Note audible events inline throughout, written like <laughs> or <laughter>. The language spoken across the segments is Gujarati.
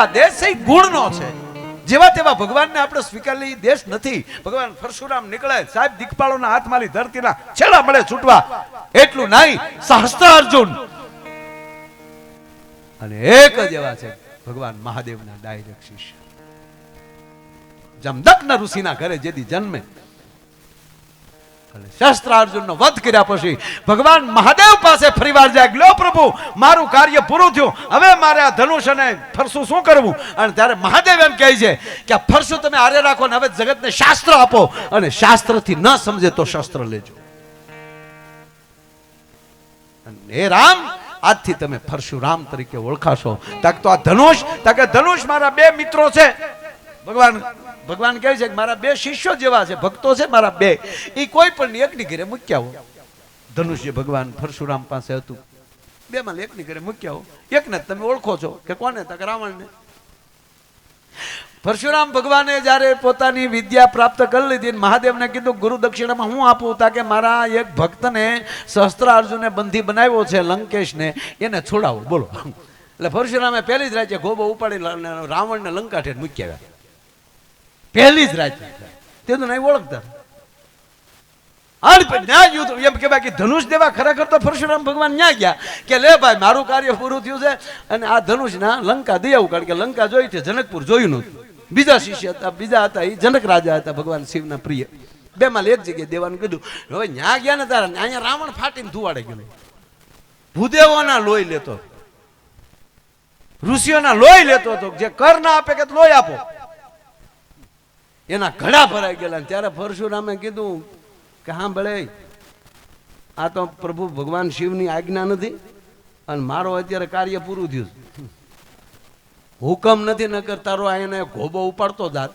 આ દેશ એ ગુણનો છે. જેવા તેવા ભગવાનને આપણે સ્વીકારી દેશ નથી. ભગવાન પરશુરામ નીકળે, સાહેબ દીકપાળોના હાથમાંથી ધરતીના છેડા મળે છૂટવા. એટલું નહીં, સહસ્ત્ર અર્જુન. અને એક જ એવા છે, ભગવાન મહાદેવના ડાયરેક્ટ શિષ્ય. જમદગ્ન ઋષિના ઘરે જેથી જન્મે અને શસ્ત્રાર્જુનનો વધ કર્યા પછી ભગવાન મહાદેવ પાસે ફરીવાર જાય લો પ્રભુ, મારું કાર્ય પૂરું થયું. હવે મારે આ ધનુષ અને ફરસું શું કરવું? અને ત્યારે મહાદેવ એમ કહે છે કે, આ ફરસું તમે આરે રાખો ને હવે જગતને શાસ્ત્ર આપો. અને શાસ્ત્રથી ન સમજે તો શસ્ત્ર લેજો. હે રામ, આજથી તમે પરશુરામ તરીકે ઓળખાશો. તક તો આ ધનુષ, તાકે ધનુષ મારા બે મિત્રો છે. ભગવાન ભગવાન કહે છે કે મારા બે શિષ્યો જેવા છે, ભક્તો છે મારા બે. એ કોઈ પણ એકની ઘરે મૂક્યા હો ધનુષ્ય ભગવાન પરશુરામ પાસે હતું. બે માં એકની ઘરે મૂક્યા હો એકને તમે ઓળખો છો કે કોને તક રાવણને? પરશુરામ ભગવાને જ્યારે પોતાની વિદ્યા પ્રાપ્ત કરી લીધી મહાદેવને કીધું, ગુરુ દક્ષિણામાં હું આપું તાકે મારા એક ભક્તને સહસ્ત્ર અર્જુને બંધી બનાવ્યો છે લંકેશને, એને છોડાવું. બોલો. એટલે પરશુરામે પહેલી જ રાજ્ય ગોબો ઉપાડી રાવણને લંકાઠે મૂક્યા. પહેલી જ રાજ્ય તે તો નહીં ઓળખતા ખરેખર તો પરશુરામ કાર્ય પૂરું થયું છે જનકપુર જોયું નહોતું. બીજા શિષ્ય હતા, બીજા હતા એ જનક રાજા હતા ભગવાન શિવના પ્રિય. બે માલ એક જગ્યાએ દેવાનું કીધું, હવે ન્યા ગયા ને તારા, અહીંયા રાવણ ફાટીને ધુવાડે ગયો. ભૂદેવોના લોહી લેતો ઋષિઓના લોહી લેતો હતો જે કર ના આપે કે લોહી આપો. એના ઘડા ભરાઈ ગયેલા ત્યારે પરશુરામે કીધું કે હા ભલે આ તો પ્રભુ ભગવાન શિવની આજ્ઞા નથી અને મારો અત્યારે કાર્ય પૂરું થયું હુકમ નથી નકર તારો આ એને ઘોબો ઉપાડતો જાત.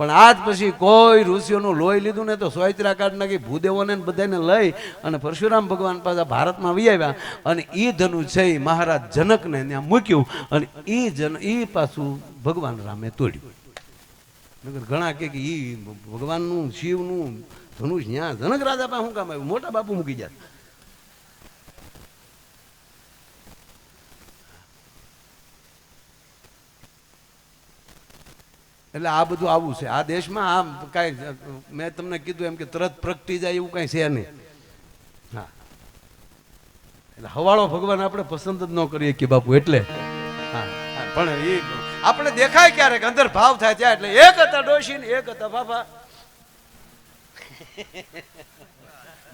પણ આજ પછી કોઈ ઋષિઓનું લોહી લીધું ને તો સોયત્રા કાઢ નાખી ભૂદેવોને બધાને લઈ અને પરશુરામ ભગવાન પાછા ભારતમાં વી આવ્યા અને એ ધનુ છે મહારાજ જનકને ત્યાં મૂક્યું અને એ જન એ પાછું ભગવાન રામે તોડ્યું. નકર ઘણા કે એ ભગવાનનું શિવનું ધનુષ ન્યા જનક રાજા પાસે શું કામ આવ્યું? મોટા બાપુ મૂકી જાય એટલે આ બધું આવું છે. આ દેશમાં આમ કાંઈ મેં તમને કીધું એમ કે તરત પ્રગટી જાય એવું કાંઈ છે નહીં. હા. એટલે હવાળો ભગવાન આપણે પસંદ જ ન કરીએ કે બાપુ એટલે. હા, પણ એ આપણે દેખાય ક્યારેક, અંદર ભાવ થાય ત્યાં એટલે એક હતા ડોશી એક હતા બાબા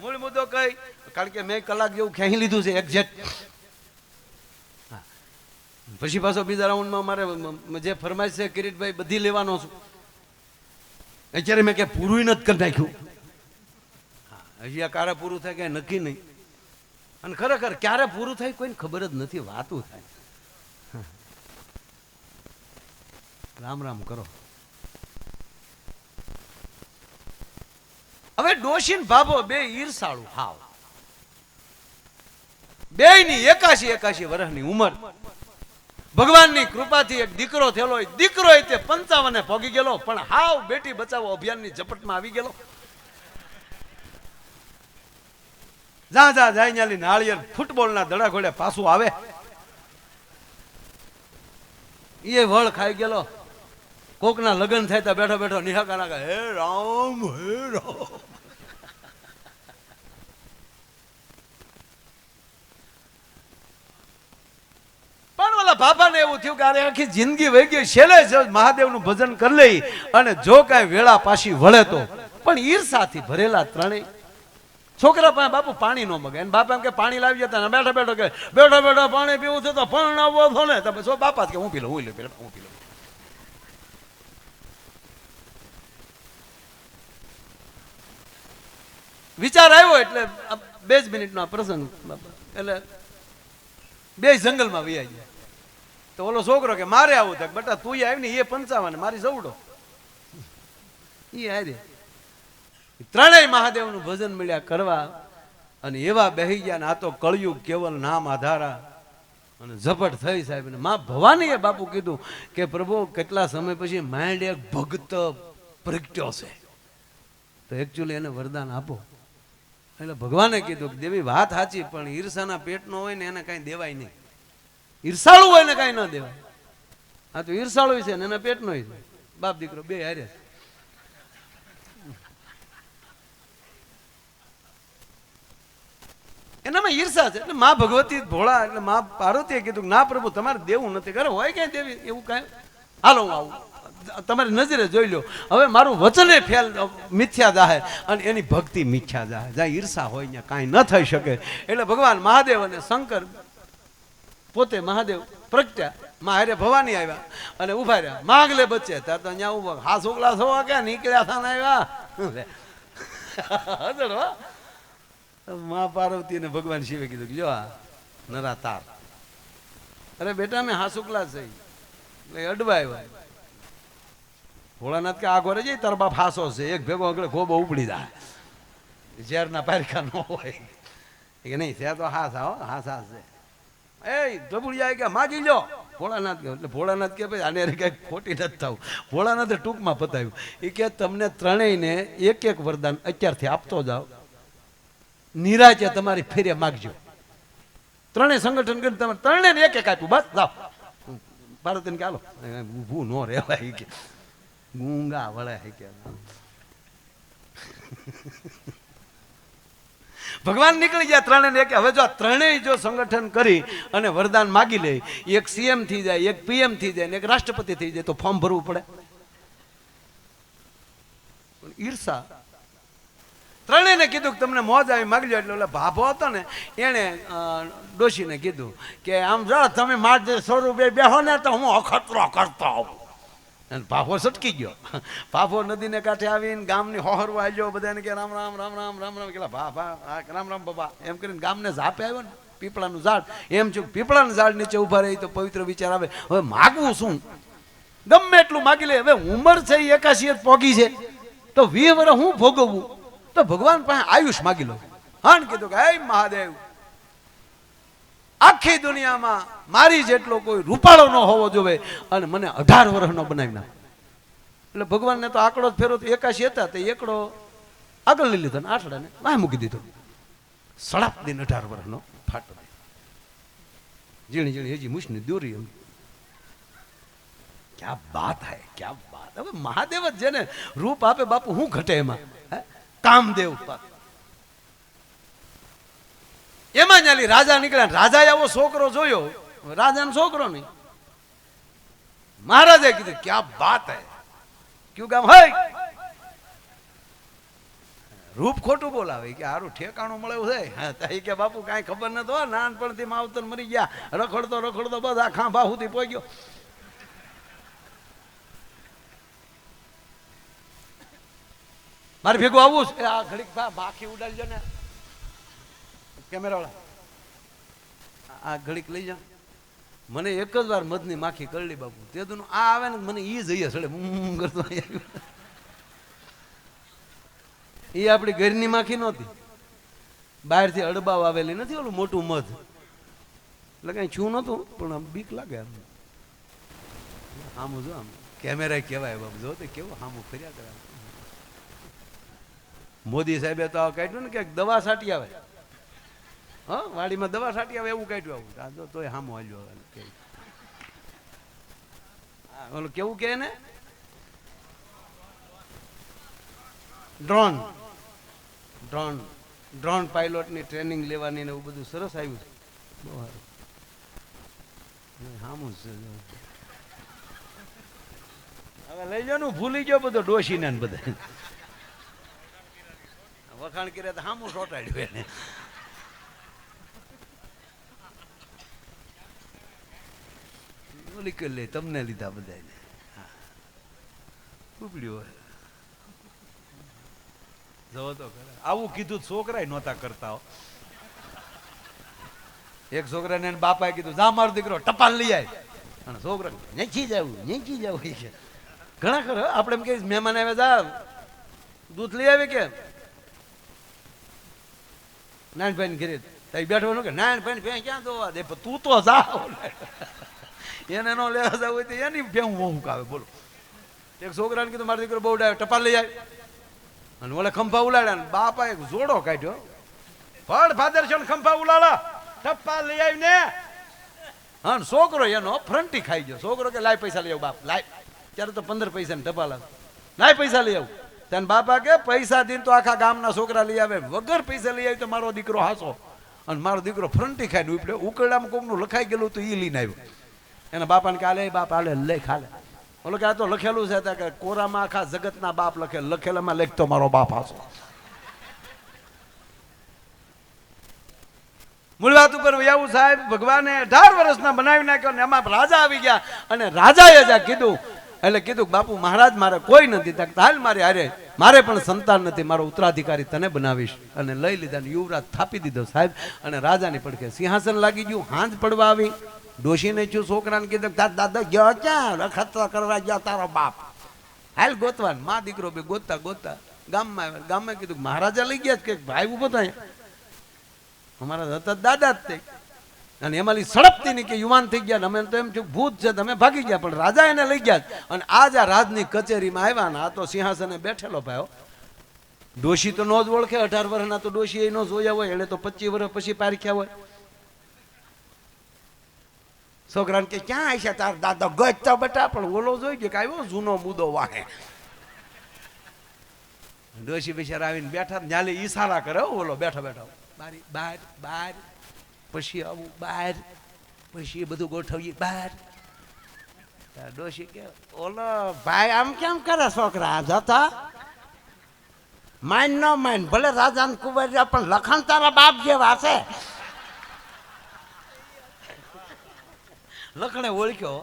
મૂળ મુદ્દો કઈ? કારણ કે મેં કલાક જેવું ખેંચી લીધું છે એક્ઝેક્ટ પછી પાછો બીજા રાઉન્ડમાં મારે જે ફરમાઈશ છે, કિરીટભાઈ, બધી લેવાનો છું. અત્યારે મેં કે પૂરું નથી કરી નાખ્યું. હજી આ કારે પૂરું થાય કે નક્કી નહીં. અને ખરેખર ક્યારે પૂરું થાય કોઈને ખબર જ નથી, વાતું થાય હા. રામ રામ કરો. હવે ડોશીન ભાભો બે ઈર્ષાળુ હાવ બે ની એકાશી એકાશી વર્ષની ઉંમર. ભગવાનની કૃપાથી એક દીકરો થયેલો દીકરો તે પંચાવને ભોગી ગયેલો, પણ હાવ બેટી બચાવો અભિયાનની ઝપટમાં આવી ગયેલો. જા જા, જાય ન્યાલી નાળિયેર ફૂટબોલના દડા ઘોડે પાછું આવે. એ વળ ખાઈ ગયેલો. કોકના લગ્ન થાય ત્યાં બેઠો બેઠો નિહાકા નાખે હે રામ હે રામ. પણ ઓલા બાપાને એવું થયું કે આખી જિંદગી વહી ગઈ, છેલ્લે મહાદેવનું ભજન કરી લઈ અને જો કાંઈ વેળા પાછી વળે તો. પણ ઈર્ષાથી ભરેલા ત્રણેય છોકરા પાસે બાપુ પાણી નો મગે અને બાપા એમ કે પાણી લાવી જતા બેઠો બેઠો કે બેઠો બેઠો પાણી પીવું છે તો પણ આવવો થો ને. તો બાપા કે, હું પી લઉં હું લઉં હું પી લઉં વિચાર આવ્યો એટલે બે જ મિનિટનો આ પ્રસંગ. એટલે બે જંગલમાં વહી ગયા. તો ઓલો છોકરો કે, મારે આવું થાય. બટા, તું આવી ને એ પંચાવન, મારી જવડો. એ હારે. ત્રણેય મહાદેવનું ભજન મળ્યા કરવા અને એવા બેહી ગયા ને, આ તો કળિયુગ કેવલ નામ આધારા. અને ઝપટ થઈ સાહેબ ને મા ભવાનીએ બાપુ કીધું કે, પ્રભુ, કેટલા સમય પછી માઇન્ડ એક ભક્ત પ્રગટ્યો છે. તો એકચ્યુઅલી એને વરદાન આપો. એટલે ભગવાને કીધું કે દેવી, વાત સાચી, પણ ઈર્ષાના પેટનો હોય ને એને કાંઈ દેવાય નહીં. ઈર્ષાળુ હોય ને કાંઈ ન દેવાય. આ તો ઈર્ષાળો છે ને એના પેટનો છે. બાપ દીકરો બે હારે એનામાં ઈર્ષા છે. એટલે મા ભગવતી ભોળા, એટલે મા પાર્વતીએ કીધું ના પ્રભુ, તમારે દેવું નથી. કરે હોય ક્યાંય દેવી? એવું કાંઈ? હાલો આવું. તમારી નજરે જોઈ લો. હવે મારું વચને ફેલ મિથ્યા જાહે અને એની ભક્તિ મિથ્યા જાહે. જ્યાં ઈર્ષા હોય ત્યાં કાંઈ ન થઈ શકે. એટલે ભગવાન મહાદેવ અને શંકર પોતે મહાદેવ પ્રગટ્યા. માં હારે ભવાની આવ્યા અને ઊભા રહ્યા. માગલે બચ્ચે ત્યાં તો અહીંયા ઊભા હા છોકલા થવા ક્યાં નીકળ્યા થા આવ્યા? મા પાર્વતી અને ભગવાન શિવે કીધું કે જો આ નરા તાર. અરે બેટા મેં હાસુકલા છે. એટલે અડવા આવ્યા ભોળાનાથ કે આગળ જઈ તાર બાપ હાસો છે. એક ભેગો આગળ ગોબો ઉપડી જાય. ઝેરના પારખા ન હોય. કે, નહીં ત્યાં તો હાસ આવો હાસ હાસ છે. એ ધબુડિયા કે માગી લો ભોળાનાથ કે, એટલે ભોળાનાથ કે, ભાઈ, આને કંઈક ખોટી નથી થવું. ભોળાનાથે ટૂંકમાં પતાવ્યું એ કે, તમને ત્રણેયને એક એક વરદાન અત્યારથી આપતો જાઓ. નિરાચે તમારી ફેરે માગજો. ત્રણેય સંગઠન કરીને તમે ત્રણેયને એક એક આપ્યું. બસ, જાઓ. ભારતીને કે, હાલો ઊભું ન રહેવાય. કે ગુંગા વળે કે ભગવાન નીકળી ગયા ત્રણેય એક, હવે જો ત્રણેય જો સંગઠન કરી અને વરદાન માગી લે, એક સીએમ થઈ જાય, એક પીએમ થઈ જાય, ને એક રાષ્ટ્રપતિ થઈ જાય, તો ફોર્મ ભરવું પડે. ઈર્ષા. ત્રણેયને કીધું કે તમને મોજ આવી માગી લો એટલે ભાભો હતો ને, એણે ડોશીને કીધું કે આમ જો તમે મારે સો રૂપિયા બેહો ને, તો હું અખતરો કરતો આવું. અને પાફો સટકી ગયો. પાફો નદીને કાંઠે આવીને ગામની હોહરવા આવ્યો બધાને કે રામ રામ રામ રામ રામ રામ. કેલા ભા ભા રામ રામ બાબા. એમ કરીને ગામને ઝાપે આવ્યો ને, પીપળાનું ઝાડ. એમ છું પીપળાનું ઝાડ નીચે ઊભા રહી તો પવિત્ર વિચાર આવે. હવે માગવું શું? ગમે એટલું માગી લે. હવે ઉંમર છે એ એકાશી પોગી છે. તો વીહ વર્ષ હું ભોગવવું? તો ભગવાન પાસે આયુષ માગી લો. હા ને કીધું કે, હે મહાદેવ આખી દુનિયામાં મારી જેટલો કોઈ રૂપાળો ન હોવો જોઈએ અને મને અઢાર વર્ષનો બનાવી નાખ. એટલે ભગવાનને તો આંકડો જ ફેરો એકાશી હતા તે એકડો આગળ લઈ લીધો ને આઠડાને વાહ મૂકી દીધો. સડાપ દિન અઢાર વર્ષનો ફાટો ઝીણી ઝીણી હજી મુશની દોરી એમ. ક્યાં બાત હે, ક્યાં બાત. હવે મહાદેવ જ જેને રૂપ આપે બાપુ, હું ઘટે એમાં? કામદેવ એમાં ન્યાલી રાજા નીકળ્યા રાજાએ આવો છોકરો જોયો. રાજાનો છોકરો નહીં. મહારાજે કીધું ક્યાં બાત હે? ક્યુ કામ હે રૂપ ખોટું બોલાવે. કે હારું ઠેકાણું મળે છે. હા તો કે બાપુ કાંઈ ખબર ન હો, નાનપણથી માવતર મરી ગયા. રખડતો રખડતો આ ખાંભા સુધી પહોંચ્યો મારે ભેગું આવવું છે. આ ઘડીક બાકી ઉડાડજો ને. કેમેરા વાળા? આ ઘડીક લઈ જા મને એક જ વાર મધની માખી કરડી બાપુ. તે દુનું આ આવે ને મને ઈ જઈએ સડે કરતો એ આપણી ઘરની માખી નહોતી. બહારથી અડબાવ આવેલી નથી ઓલું મોટું મધ. એટલે કઈ છું નહોતું, પણ બીક લાગે આમ. આમ જો આમ. કેમેરા કહેવાય બાપુ. જો તે કેવું આમ ફર્યા કરે. મોદી સાહેબે તો કાઢ્યું ને, ક્યાંક દવા છાંટી આવે. હા વાડીમાં દવા છાંટી આવે એવું કાઢ્યું આવું. આ જો તોય હામો હાલ્યો ઓલું કેવું કે ને ડ્રોન. ડ્રોન. ડ્રોન પાયલોટની ટ્રેનિંગ લેવાની ને એવું બધું સરસ આવ્યું છે. બહુ સારું. હામું છે. હવે લઈ ને ભૂલી ગયો બધો ડોશીને ને બધા. વખાણ કર્યા તો હામું સોટાડ્યું એને. કરી લે તમને લીધા બધાને ઉપડ્યું જવો તો આવું કીધું છોકરાય નહોતા કરતા એક છોકરાને બાપાએ કીધું, જા મારો દીકરો, ટપાલ લઈ આય. અને છોકરા નેચી જવું નેચી જવું છે ઘણા ખરા આપણે એમ કે મહેમાન આવ્યા જા, દૂધ લઈ આવે કે? નાનભાઈ ઘરે તઈ બેઠો કે નાનભાઈ ભાઈ ક્યાં જોવા દે? તું તો જા એને નો લેવા જવું હોય તો એની ભેં હું કાવે બોલો. એક છોકરાને કીધું, મારો દીકરો બહુ ડાયો, ટપાલ લઈ આવે અને ઓલે ખંભા ઉલાડ્યા ને, બાપા એક જોડો કાઢ્યો. ફળ ફાધર છે ખંભા ઉલાડા. ટપ્પા લઈ આવીને હા છોકરો એનો ફ્રન્ટી ખાઈ ગયો. છોકરો કે, લાય પૈસા લઈ આવ, બાપ, લાય. ત્યારે તો પંદર પૈસા ને ટપાલા લાય પૈસા લઈ આવું. ત્યાં બાપા કે, પૈસા દીન તો આખા ગામના છોકરા લઈ આવે. વગર પૈસા લઈ આવી તો મારો દીકરો હાસો. અને મારો દીકરો ફ્રન્ટી ખાઈને ઉપડે ઉકરડામાં કોકનું લખાઈ ગયેલું તો એ લઈને આવ્યો. એના બાપાને કાલે બાપ આલે, લેખ ખાલે ઓલો કે, આ તો લખેલું છે કે કોરામાં આખા જગતના બાપ લખે, લખેલામાં લખતો મારો બાપ હાસો મૂળ વાત ઉપર એવું સાહેબ, ભગવાને અઢાર વર્ષના બનાવી નાખ્યો ને એમાં રાજા આવી ગયા અને રાજાએ જ કીધું, એટલે કીધું બાપુ, મહારાજ મારે કોઈ નથી હાલ મારે હારે, મારે પણ સંતાન નથી, મારો ઉત્તરાધિકારી તને બનાવીશ. અને લઈ લીધા યુવરાજ થાપી દીધો સાહેબ અને રાજાની પડખે સિંહાસન લાગી ગયું, હાંજ પડવા આવી. ડોશીને છું છોકરાને કીધું તાર દાદા ગયો ક્યાં રખતરા કરવા ગયા તારો બાપ. હાલ ગોતવાન, માં દીકરો બે, ગોતતા ગોતતા. ગામમાં આવ્યા ગામમાં કીધું, મહારાજા લઈ ગયા કે ભાઈ ઊભો થાય? અમારા હતા દાદા જ તે. અને એમાંથી સડપતી ની કે યુવાન થઈ ગયા અમે તો એમ છું ભૂત છે તમે ભાગી ગયા, પણ રાજા એને લઈ ગયા. અને આજ આ રાજની કચેરીમાં આવ્યા ને આ તો સિંહાસને બેઠેલો ભાઈ ડોશી તો નો જ ઓળખે, અઢાર વર્ષના તો ડોશી એ નો જોયા હોય એને તો પચીસ વર્ષ પછી પારખ્યા હોય. છોકરાને કે, ક્યાં આવીશે તાર દાદા? ગજતા બટા, પણ ઓલો જોઈ ગયો કે આવ્યો જૂનો મુદ્દો વાહે. ડોશી બિચારા આવીને બેઠા ન્યાલે ઈશારા કરે ઓલો, બેઠો બેઠો. બારી, બાર બાર, પછી આવું બાર, પછી એ બધું ગોઠવીએ, બાર. ડોશી કે, ઓલો ભાઈ આમ કેમ કરે છોકરા? જતા? માન ન માન, ભલે રાજા ને કુંવર પણ લખણ તારા બાપ જેવા છે. લખણે ઓળખ્યો.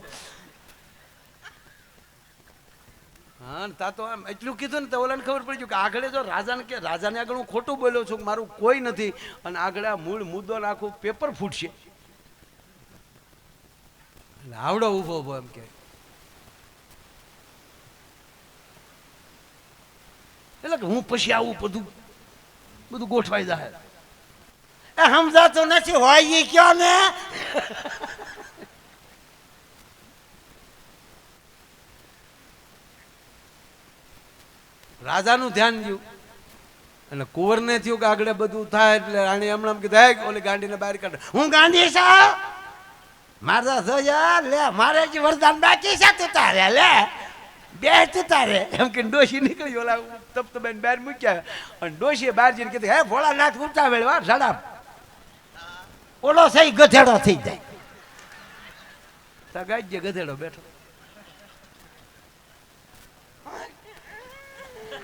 હા તા તો આમ એટલું કીધું ને તો ઓલાને ખબર પડી ગયું કે આગળ જો રાજાને કે, રાજાને આગળ હું ખોટું બોલ્યો છું મારું કોઈ નથી, અને આગળ આ મૂળ મુદ્દો આખું પેપર ફૂટશે. આવડો ઊભો ઊભો એમ કે. એટલે કે હું પછી આવું બધું બધું ગોઠવાઈ જાય સમજાતું નથી હોય એ કયો ને? રાજાનું ધ્યાન ગયું. અને કુંવરને થયું કે આગળ બધું થાય એટલે રાણી હમણાં કીધું "હે, ઓલી ગાંડીને બહાર કાઢ. હું ગાંધી સાહેબ મારા જોયા લે મારે જ વરદાન બાકી છે તું તારે લે બે તું તારે. એમ કે ડોશી નીકળી ઓલા તપ તપ બહાર મૂક્યા. અને ડોશીએ બહાર જઈને કીધું હે ભોળાનાથ ઉઠા વેળવા ઝડપ ઓલો સહી ગધેડો થઈ જાય. સગાઈ ગધેડો બેઠો.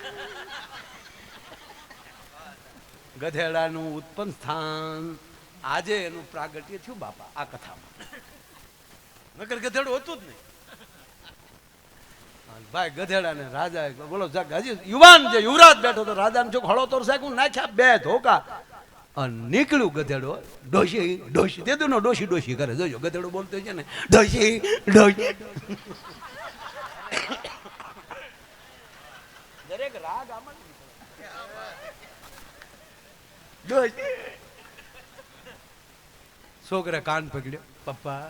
<laughs> ગધેડાનું ઉત્પન્ન સ્થાન, આજે એનું પ્રાગટ્ય થયું બાપા, આ કથામાં. નગર ગધેડું હતું જ નહીં. ભાઈ ગધેડા ને રાજા બોલો યુવાન જે યુવરાજ બેઠો તો રાજાને જો હળો તોર સાહેબ નાખ્યા, બે ધોકા. અને નીકળ્યું ગધેડો, ડોશી ડોશી, તે નો ડોશી ડોશી કરે, જોજો, ગધેડો બોલતો છે ને, ડોશી ડોશી. દરેક રાગ આમાં છોકરા કાન પકડ્યો. પપ્પા.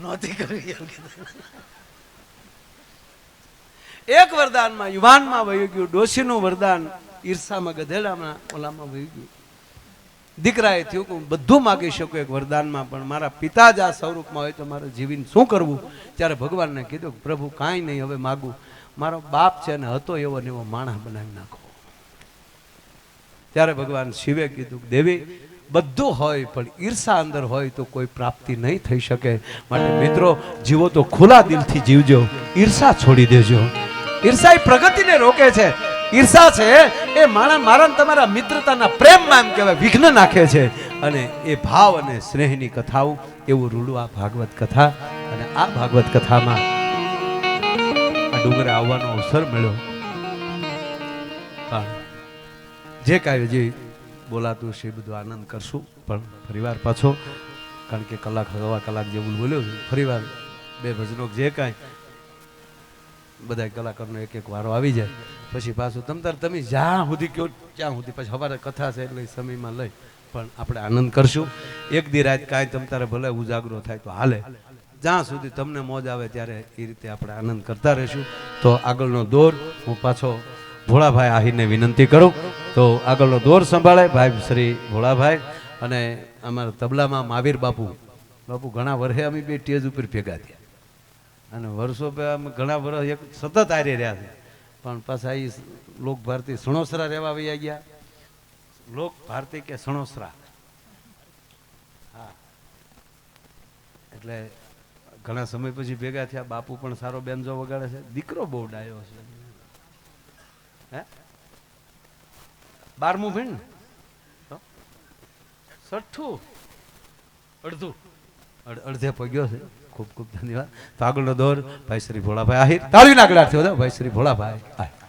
નહોતી કરવી એમ એક વરદાનમાં યુવાનમાં વહી ગયું, ડોશીનું વરદાન ઈર્ષામાં ગધેડામાં ઓલામાં વહી ગયું. દીકરાએ થયું કે હું બધું માગી શકું એક વરદાનમાં, પણ મારા પિતા જ આ સ્વરૂપમાં હોય તો મારે જીવીને શું કરવું? ત્યારે ભગવાનને કીધું કે પ્રભુ, કાંઈ નહીં, હવે માગું. મારો બાપ છે ને હતો એવો ને એવો માણસ બનાવી નાખો. ત્યારે ભગવાન શિવે કીધું કે, દેવી, બધું હોય, પણ ઈર્ષા અંદર હોય તો કોઈ પ્રાપ્તિ નહીં થઈ શકે. માટે મિત્રો, જીવો તો ખુલ્લા દિલથી જીવજો. ઈર્ષા છોડી દેજો. ઈર્ષા એ પ્રગતિને રોકે છે. ઈર્ષા છે, એ માણા મારા તમારા મિત્રતાના પ્રેમમાં એમ કહેવાય, વિઘ્ન નાખે છે. અને એ ભાવ અને સ્નેહની કથાઓ, એવું રૂડું આ ભાગવત કથા. અને આ ભાગવત કથામાં આ ડુંગરે આવવાનો અવસર મળ્યો. પણ જે કાંઈ જે બોલાતું છે એ બધું આનંદ કરશું, પણ ફરીવાર પાછો, કારણ કે કલાક સવા કલાક જેવું બોલ્યો ફરીવાર બે ભજનો, જે કાંઈ બધા કલાકારનો એક એક વારો આવી જાય. પછી પાછું તમ તાર તમે જ્યાં સુધી કયો ત્યાં સુધી પછી સવારે કથા છે એટલે સમયમાં લઈ. પણ આપણે આનંદ કરશું. એક દી રાત કાંઈ તમ તારે ભલે ઉજાગરો થાય તો હાલે. જ્યાં સુધી તમને મોજ આવે ત્યારે એ રીતે આપણે આનંદ કરતા રહીશું. તો આગળનો દોર હું પાછો ભોળાભાઈ આહિરને વિનંતી કરું. તો આગળનો દોર સંભાળે ભાઈ શ્રી ભોળાભાઈ અને અમારા તબલામાં મહાવીર બાપુ. બાપુ ઘણા વર્ષે અમે બે ટેજ ઉપર ભેગા થયા. અને વર્ષો ઘણા વર્ષ એક સતત આરી રહ્યા છે. પણ પાછા એ લોક ભારતી સણોસરા રહેવા વયા ગયા. લોક ભારતી કે સણોસરા? હા. એટલે ઘણા સમય પછી ભેગા થયા. બાપુ પણ સારો બેનજો વગાડે છે. દીકરો બહુ ડાયો છે. હે? બારમું ભીણ સઠ્ઠું અડધું? અડધે પગ્યો છે. ખૂબ ખૂબ ધન્યવાદ. તો આગળનો દોર ભાઈ શ્રી ભોળાભાઈ આહિર. તાળીના આગળ થયો ભાઈ શ્રી ભોળાભાઈ આહિર.